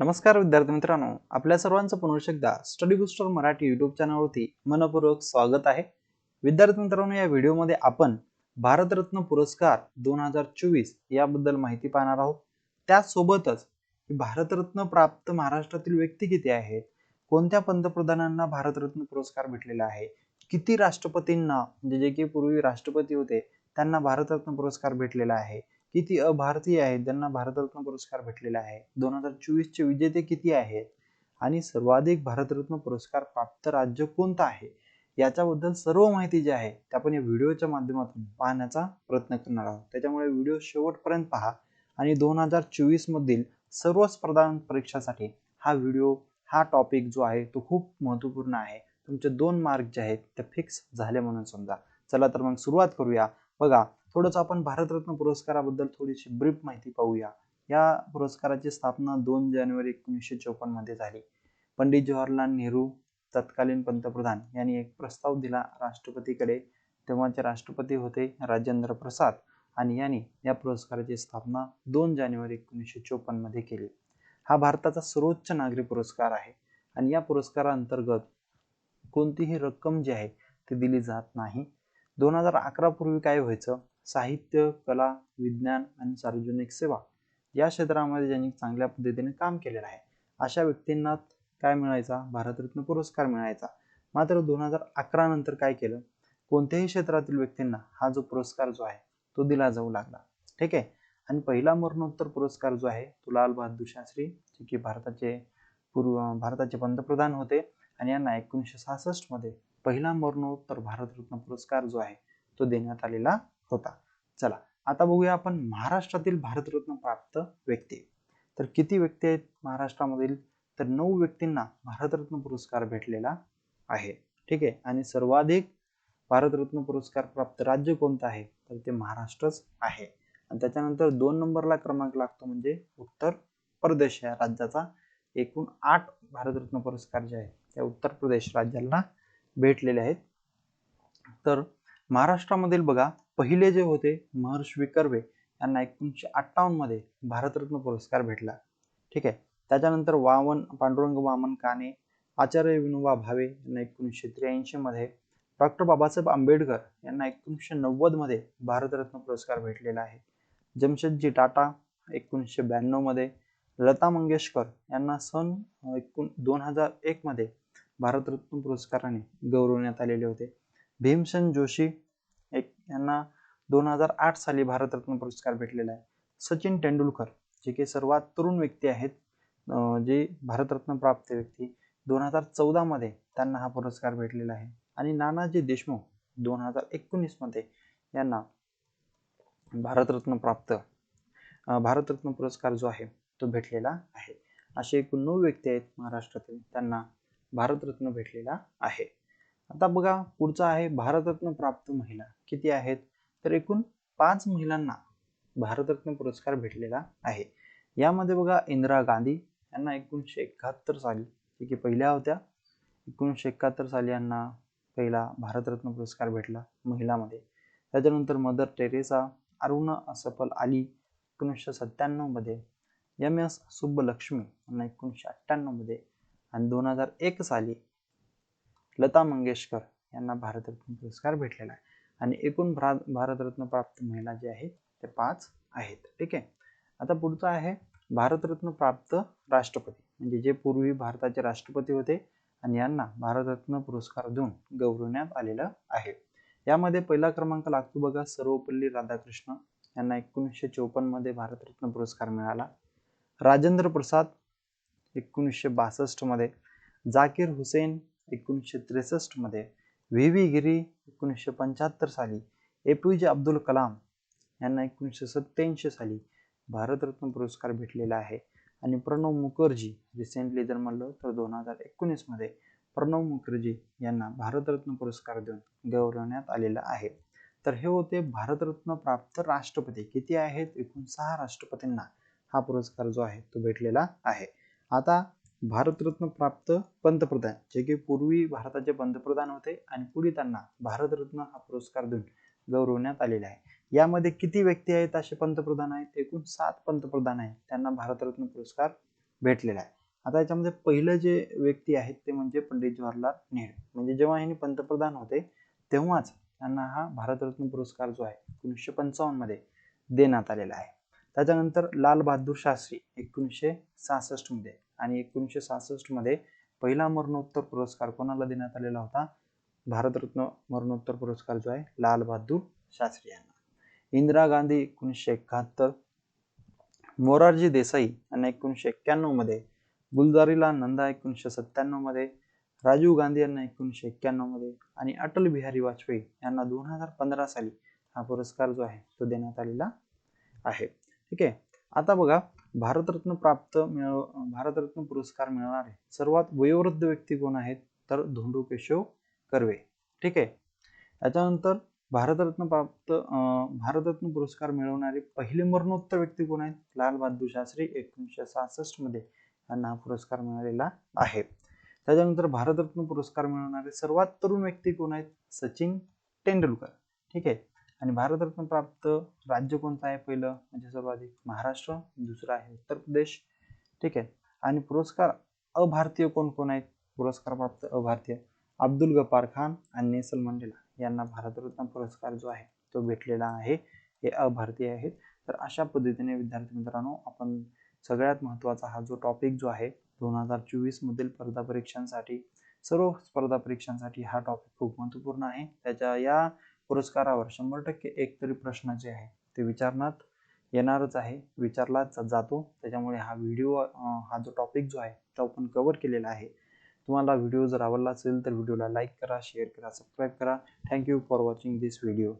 नमस्कार विद्यार्थी मित्रांनो. आपल्या सर्वांचं पुनर्शकदा एकदा स्टडी बुस्टर मराठी युट्यूब चॅनलवरती मनपूर्वक स्वागत आहे. विद्यार्थी मित्रांनो या व्हिडिओमध्ये आपण भारतरत्न पुरस्कार दोन हजार चोवीस याबद्दल माहिती पाहणार आहोत. त्यासोबतच भारतरत्न प्राप्त महाराष्ट्रातील व्यक्ती किती आहेत? कोणत्या पंतप्रधानांना भारतरत्न पुरस्कार भेटलेला आहे? किती राष्ट्रपतींना म्हणजे जे की पूर्वी राष्ट्रपती होते त्यांना भारतरत्न पुरस्कार भेटलेला आहे? किती अभारतीय आहेत ज्यांना भारतरत्न पुरस्कार भेटलेला आहे. दोन हजार चोवीसचे विजेते किती आहेत? आणि सर्वाधिक भारतरत्न पुरस्कार प्राप्त राज्य कोणतं आहे? याच्याबद्दल सर्व माहिती जी आहे ते आपण या व्हिडिओच्या माध्यमातून पाहण्याचा प्रयत्न करणार आहोत. त्याच्यामुळे व्हिडिओ शेवटपर्यंत पहा आणि दोन हजार चोवीस मधील सर्व स्पर्धा परीक्षासाठी हा व्हिडिओ हा टॉपिक जो आहे तो खूप महत्त्वपूर्ण आहे. तुमचे दोन मार्क जे आहेत ते फिक्स झाले म्हणून समजा. चला तर मग सुरुवात करूया. बघा थोडंच आपण भारतरत्न पुरस्काराबद्दल थोडीशी ब्रीफ माहिती पाहूया. या पुरस्काराची स्थापना दोन जानेवारी एकोणीसशे चौपन्नमध्ये झाली. पंडित जवाहरलाल नेहरू तत्कालीन पंतप्रधान यांनी एक प्रस्ताव दिला राष्ट्रपतीकडे. तेव्हाचे राष्ट्रपती होते राजेंद्र प्रसाद आणि यांनी या पुरस्काराची स्थापना दोन जानेवारी एकोणीसशे चोपन्नमध्ये केली. हा भारताचा सर्वोच्च नागरी पुरस्कार आहे आणि या पुरस्काराअंतर्गत कोणतीही रक्कम जी आहे ती दिली जात नाही. दोन हजार अकरा पूर्वी काय व्हायचं? साहित्य कला विज्ञान आणि सार्वजनिक सेवा या क्षेत्रामध्ये ज्यांनी चांगल्या पद्धतीने काम केलेलं आहे. अशा व्यक्तींना काय मिळायचा? भारतरत्न पुरस्कार मिळायचा. मात्र दोन हजार अकरा नंतर काय केलं? कोणत्याही क्षेत्रातील व्यक्तींना हा जो पुरस्कार जो आहे तो दिला जाऊ लागला. ठीक आहे? आणि पहिला मरणोत्तर पुरस्कार जो आहे तो लाल बहादूर शास्त्री जे की भारताचे पूर्व भारताचे पंतप्रधान होते आणि यांना एकोणीसशे सहासष्टमध्ये पहिला मरणोत्तर भारतरत्न पुरस्कार जो आहे तो देण्यात आलेला होता. चला आता बघूया आपण महाराष्ट्रातील भारतरत्न प्राप्त व्यक्ती. तर किती व्यक्ती आहेत महाराष्ट्रामधील? तर नऊ व्यक्तींना भारतरत्न पुरस्कार भेटलेला आहे. ठीक आहे? आणि सर्वाधिक भारतरत्न पुरस्कार प्राप्त राज्य कोणतं आहे? तर ते महाराष्ट्रच आहे. आणि त्याच्यानंतर दोन नंबरला क्रमांक लागतो म्हणजे उत्तर प्रदेश. या राज्याचा एकूण आठ भारतरत्न पुरस्कार जे आहे त्या उत्तर प्रदेश राज्याला भेटलेले आहेत. तर महाराष्ट्रामधील बघा पहिले जे होते महर्षवी कर्वे यांना एकोणीसशे अठ्ठावन्नमध्ये भारतरत्न पुरस्कार भेटला. ठीक आहे? त्याच्यानंतर वामन पांडुरंग वामन काने आचार्य विनोबा भावे यांना एकोणीसशे त्र्याऐंशीमध्ये डॉक्टर बाबासाहेब आंबेडकर यांना एकोणीसशे नव्वदमध्ये भारतरत्न पुरस्कार भेटलेला आहे. जमशेदजी टाटा एकोणीसशे ब्याण्णवमध्ये लता मंगेशकर यांना सन एकूण दोन हजार एकमध्ये भारतरत्न पुरस्काराने गौरवण्यात आलेले होते. भीमसेन जोशी एक यांना दोन हजार आठ साली भारतरत्न पुरस्कार भेटलेला आहे. सचिन तेंडुलकर जे की सर्वात तरुण व्यक्ती आहेत जे भारतरत्न प्राप्त व्यक्ती दोन हजार चौदामध्ये त्यांना हा पुरस्कार भेटलेला आहे. आणि नानाजी देशमुख दोन हजार एकोणीसमध्ये यांना भारतरत्न प्राप्त भारतरत्न पुरस्कार जो आहे तो भेटलेला आहे. असे एकूण नऊ व्यक्ती आहेत महाराष्ट्रातील. त्यांना भारतरत्न भेटलेला आहे. आता बघा पुढचा आहे भारतरत्न प्राप्त महिला. किती आहेत? तर एकूण पाच महिलांना भारतरत्न पुरस्कार भेटलेला आहे. यामध्ये बघा इंदिरा गांधी यांना एकोणीसशे एकाहत्तर साली जे की पहिल्या होत्या. एकोणीसशे एकाहत्तर साली यांना पहिला भारतरत्न पुरस्कार भेटला महिलामध्ये. त्याच्यानंतर मदर टेरेसा अरुणा असफल आली एकोणीसशे सत्त्याण्णवमध्ये. एम एस सुब्बलक्ष्मी यांना एकोणीसशे अठ्ठ्याण्णवमध्ये आणि दोन हजार एक साली लता मंगेशकर यांना भारतरत्न पुरस्कार भेटलेला आहे. आणि एकूण भारतरत्न प्राप्त महिला जे आहेत ते पाच आहेत. ठीक आहे? आता पुढचं आहे भारतरत्न प्राप्त राष्ट्रपती. म्हणजे जे पूर्वी भारताचे राष्ट्रपती होते आणि यांना भारतरत्न पुरस्कार देऊन गौरवण्यात आलेलं आहे. यामध्ये पहिला क्रमांक लागतो बघा सर्वपल्ली राधाकृष्ण. यांना एकोणीसशे चौपन्नमध्ये भारतरत्न पुरस्कार मिळाला. राजेंद्र प्रसाद एकोणीसशे बासष्टमध्ये जाकीर हुसेन एकोणीसशे त्रेसष्टमध्ये व्ही. व्ही. गिरी एकोणीसशे पंच्याहत्तर साली ए. पी. जे. अब्दुल कलाम यांना एकोणीसशे सत्त्याऐंशी साली भारतरत्न पुरस्कार भेटलेला आहे. आणि प्रणव मुखर्जी रिसेंटली जर म्हणलं तर दोन हजार एकोणीसमध्ये प्रणव मुखर्जी यांना भारतरत्न पुरस्कार देऊन गौरवण्यात आलेला आहे. तर हे होते भारतरत्न प्राप्त राष्ट्रपती. किती आहेत? एकूण सहा राष्ट्रपतींना हा पुरस्कार जो आहे तो भेटलेला आहे. आता भारतरत्न प्राप्त पंतप्रधान जे की पूर्वी भारताचे पंतप्रधान होते आणि पुढे त्यांना भारतरत्न हा पुरस्कार देऊन गौरवण्यात आलेला आहे. यामध्ये किती व्यक्ती आहेत असे पंतप्रधान आहेत? एकूण सात पंतप्रधान आहेत. त्यांना भारतरत्न पुरस्कार भेटलेला आहे. आता याच्यामध्ये पहिलं जे व्यक्ती आहेत ते म्हणजे पंडित जवाहरलाल नेहरू. म्हणजे जेव्हा यांनी पंतप्रधान होते तेव्हाच त्यांना हा भारतरत्न पुरस्कार जो आहे एकोणीसशे पंचावन्नमध्ये देण्यात आलेला आहे. त्याच्यानंतर लाल बहादूर शास्त्री एकोणीसशे सहासष्टमध्ये. आणि एकोणीसशे सहासष्टमध्ये पहिला मरणोत्तर पुरस्कार कोणाला देण्यात आलेला होता? भारतरत्न मरणोत्तर पुरस्कार जो आहे लाल बहादूर शास्त्री यांना. इंदिरा गांधी एकोणीसशे एकाहत्तर मोरारजी देसाई यांना एकोणीसशे एक्क्याण्णवमध्ये गुलजारीलाल नंदा एकोणीसशे सत्त्याण्णवमध्ये राजीव गांधी यांना एकोणीसशे एक्क्याण्णवमध्ये आणि अटल बिहारी वाजपेयी यांना दोन हजार पंधरा साली हा पुरस्कार जो आहे तो देण्यात आलेला आहे. ठीक आहे? आता बघा भारतरत्न प्राप्त मिळव भारतरत्न पुरस्कार मिळवणारे सर्वात वयोवृद्ध व्यक्ती कोण आहेत? तर धोंडू केशव कर्वे. ठीक आहे? त्याच्यानंतर भारतरत्न प्राप्त भारतरत्न पुरस्कार मिळवणारे पहिले मरणोत्तर व्यक्ती कोण आहेत? लाल बहादूर शास्त्री एकोणीसशे सहासष्टमध्ये यांना हा पुरस्कार मिळालेला आहे. त्याच्यानंतर भारतरत्न पुरस्कार मिळवणारे सर्वात तरुण व्यक्ती कोण आहेत? सचिन तेंडुलकर. ठीक आहे? आणि भारतरत्न प्राप्त राज्य कोणतं आहे पहिलं? म्हणजे सर्वाधिक महाराष्ट्र दुसरं आहे उत्तर प्रदेश. ठीक आहे. आणि पुरस्कार अभारतीय कोण कोण आहेत? पुरस्कार प्राप्त अभारतीय अब्दुल गफार खान आणि नेसल मंडेला यांना भारतरत्न पुरस्कार जो आहे तो भेटलेला आहे. हे अभारतीय आहेत. तर अशा पद्धतीने विद्यार्थी मित्रांनो आपण सगळ्यात महत्त्वाचा हा जो टॉपिक जो आहे दोन हजार चोवीस मधील स्पर्धा परीक्षांसाठी सर्व स्पर्धा परीक्षांसाठी हा टॉपिक खूप महत्त्वपूर्ण आहे. त्याच्या या पुरस्कारावर शंभर टक्के एक तरी प्रश्न जे आहे ते विचारण्यात येणारच आहे. विचारलाच जातो. त्याच्यामुळे हा व्हिडिओ हा जो टॉपिक जो आहे तो आपण कव्हर केलेला आहे. तुम्हाला व्हिडिओ जर आवडला असेल तर व्हिडिओला लाईक करा शेअर करा सबस्क्राईब करा. Thank you for watching this video